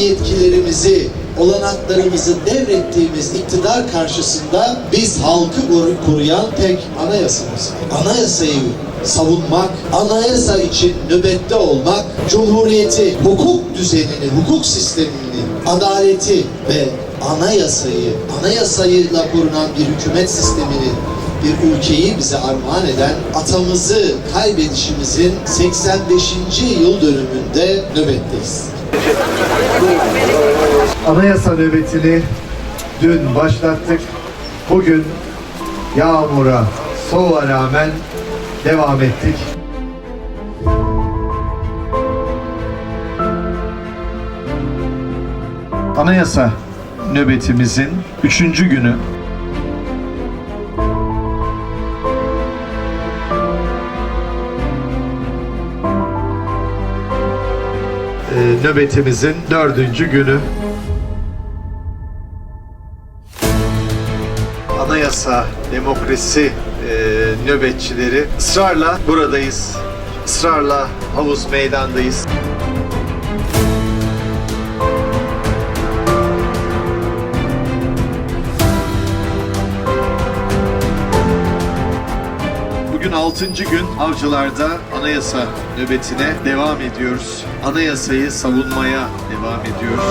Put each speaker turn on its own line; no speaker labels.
yetkilerimizi, olanaklarımızı devrettiğimiz iktidar karşısında biz halkı koru- koruyan tek anayasamız. Anayasayı savunmak, anayasa için nöbette olmak, cumhuriyeti, hukuk düzenini, hukuk sistemini, adaleti ve anayasayı, anayasayla korunan bir hükümet sistemini bir ülkeyi bize armağan eden atamızı kaybedişimizin 85. yıl dönümünde nöbetteyiz.
Anayasa nöbetini dün başlattık. Bugün yağmura, soğuğa rağmen devam ettik. Anayasa nöbetimizin üçüncü günü Ee, nöbetimizin dördüncü günü. Anayasa, demokrasi e, nöbetçileri ısrarla buradayız. Israrla havuz meydandayız. Bugün 6. gün Avcılar'da anayasa nöbetine devam ediyoruz. Anayasayı savunmaya devam ediyoruz.